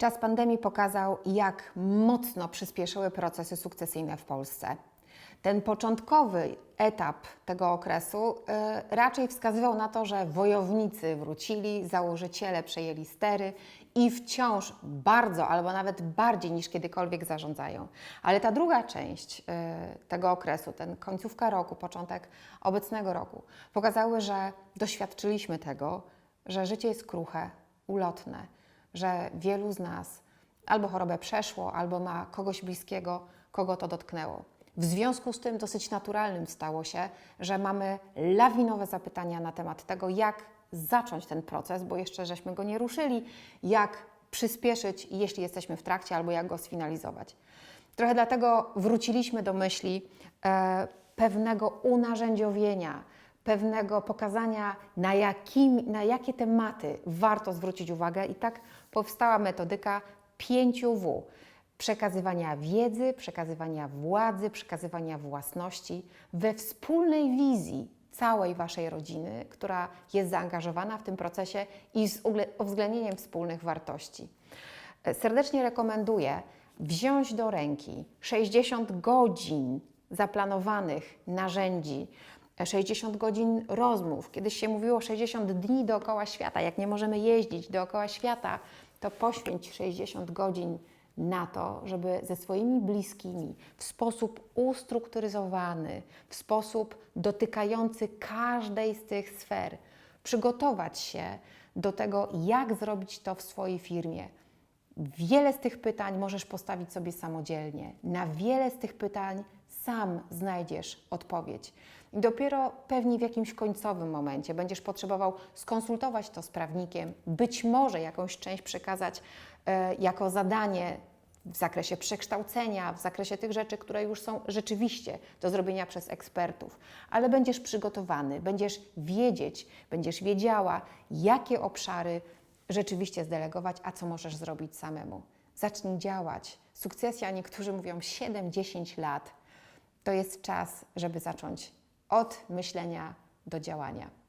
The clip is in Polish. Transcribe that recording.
Czas pandemii pokazał, jak mocno przyspieszyły procesy sukcesyjne w Polsce. Ten początkowy etap tego okresu y, raczej wskazywał na to, że wojownicy wrócili, założyciele przejęli stery i wciąż bardzo, albo nawet bardziej niż kiedykolwiek zarządzają. Ale ta druga część y, tego okresu, ten końcówka roku, początek obecnego roku, pokazały, że doświadczyliśmy tego, że życie jest kruche, ulotne, że wielu z nas albo chorobę przeszło, albo ma kogoś bliskiego, kogo to dotknęło. W związku z tym dosyć naturalnym stało się, że mamy lawinowe zapytania na temat tego, jak zacząć ten proces, bo jeszcze żeśmy go nie ruszyli, jak przyspieszyć, jeśli jesteśmy w trakcie, albo jak go sfinalizować. Trochę dlatego wróciliśmy do myśli e, pewnego unarzędziowienia, pewnego pokazania, na, jakim, na jakie tematy warto zwrócić uwagę, i tak powstała metodyka 5W przekazywania wiedzy, przekazywania władzy, przekazywania własności we wspólnej wizji całej Waszej rodziny, która jest zaangażowana w tym procesie i z uwzględnieniem wspólnych wartości. Serdecznie rekomenduję wziąć do ręki 60 godzin zaplanowanych narzędzi, 60 godzin rozmów. Kiedyś się mówiło 60 dni dookoła świata. Jak nie możemy jeździć dookoła świata, to poświęć 60 godzin na to, żeby ze swoimi bliskimi w sposób ustrukturyzowany, w sposób dotykający każdej z tych sfer, przygotować się do tego, jak zrobić to w swojej firmie. Wiele z tych pytań możesz postawić sobie samodzielnie. Na wiele z tych pytań sam znajdziesz odpowiedź. I dopiero pewnie w jakimś końcowym momencie będziesz potrzebował skonsultować to z prawnikiem, być może jakąś część przekazać e, jako zadanie w zakresie przekształcenia, w zakresie tych rzeczy, które już są rzeczywiście do zrobienia przez ekspertów, ale będziesz przygotowany, będziesz wiedzieć, będziesz wiedziała, jakie obszary rzeczywiście zdelegować, a co możesz zrobić samemu. Zacznij działać. Sukcesja, niektórzy mówią 7-10 lat, to jest czas, żeby zacząć od myślenia do działania.